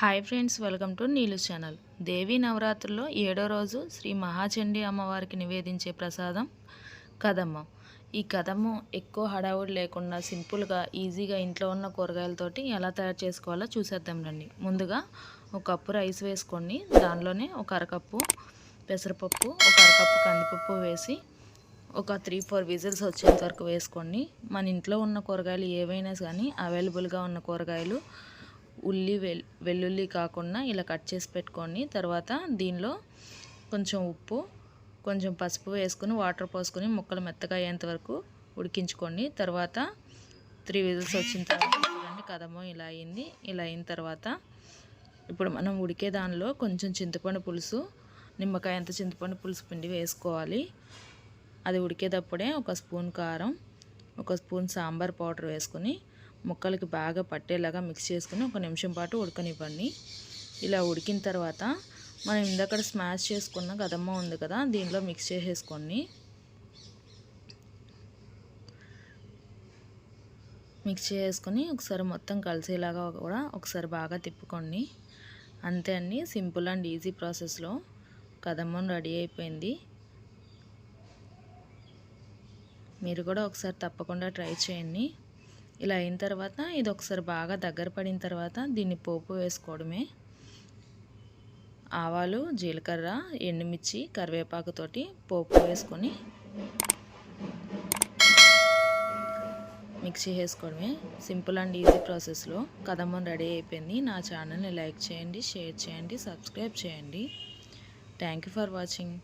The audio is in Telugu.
Hi friends welcome to Neelu channel Devi నవరాత్రుల్లో ఏడో రోజు శ్రీ మహాచండీ అమ్మవారికి నివేదించే ప్రసాదం కదమ్మ. ఈ కదమ్మ ఎక్కువ హడావుడి లేకుండా సింపుల్గా ఈజీగా ఇంట్లో ఉన్న కూరగాయలతోటి ఎలా తయారు చేసుకోవాలో చూసేద్దాం రండి. ముందుగా ఒక కప్పు రైస్ వేసుకొని దానిలోనే ఒక అరకప్పు పెసరపప్పు ఒక అరకప్పు కందిపప్పు వేసి ఒక త్రీ ఫోర్ విజిల్స్ వచ్చేంత వరకు వేసుకోండి మన ఇంట్లో ఉన్న కూరగాయలు ఏవైనా కానీ అవైలబుల్గా ఉన్న కూరగాయలు ఉల్లి వెల్ వెల్లుల్లి కాకుండా ఇలా కట్ చేసి పెట్టుకొని తర్వాత దీనిలో కొంచెం ఉప్పు కొంచెం పసుపు వేసుకుని వాటర్ పోసుకొని ముక్కలు మెత్తగా అయ్యేంత వరకు ఉడికించుకోండి తర్వాత త్రీ విజిల్స్ వచ్చిన తర్వాత చూడండి కదమో ఇలా అయింది. ఇలా అయిన తర్వాత ఇప్పుడు మనం ఉడికే దానిలో కొంచెం చింతపండు పులుసు నిమ్మకాయ అంత చింతపండు పులుసు పిండి వేసుకోవాలి. అది ఉడికేటప్పుడే ఒక స్పూన్ కారం ఒక స్పూన్ సాంబార్ పౌడర్ వేసుకొని ముక్కలకి బాగా పట్టేలాగా మిక్స్ చేసుకుని ఒక నిమిషం పాటు ఉడకనివ్వండి. ఇలా ఉడికిన తర్వాత మనం ఇందక్కడ స్మాష్ చేసుకున్న గదమ్మ ఉంది కదా దీనిలో మిక్స్ చేసేసుకోండి. మిక్స్ చేసుకొని ఒకసారి మొత్తం కలిసేలాగా కూడా ఒకసారి బాగా తిప్పుకోండి. అంతే అండి సింపుల్ అండ్ ఈజీ ప్రాసెస్లో కదమ్మం రెడీ అయిపోయింది. మీరు కూడా ఒకసారి తప్పకుండా ట్రై చేయండి. ఇలా అయిన తర్వాత ఇది ఒకసారి బాగా దగ్గర పడిన తర్వాత దీన్ని పోపు వేసుకోవడమే. ఆవాలు జీలకర్ర ఎండుమిర్చి కరివేపాకుతోటి పోపు వేసుకొని మిక్సీ వేసుకోవడమే. సింపుల్ అండ్ ఈజీ ప్రాసెస్లో కదమ్మం రెడీ అయిపోయింది. నా ఛానల్ని లైక్ చేయండి షేర్ చేయండి సబ్స్క్రైబ్ చేయండి. Thank you for watching.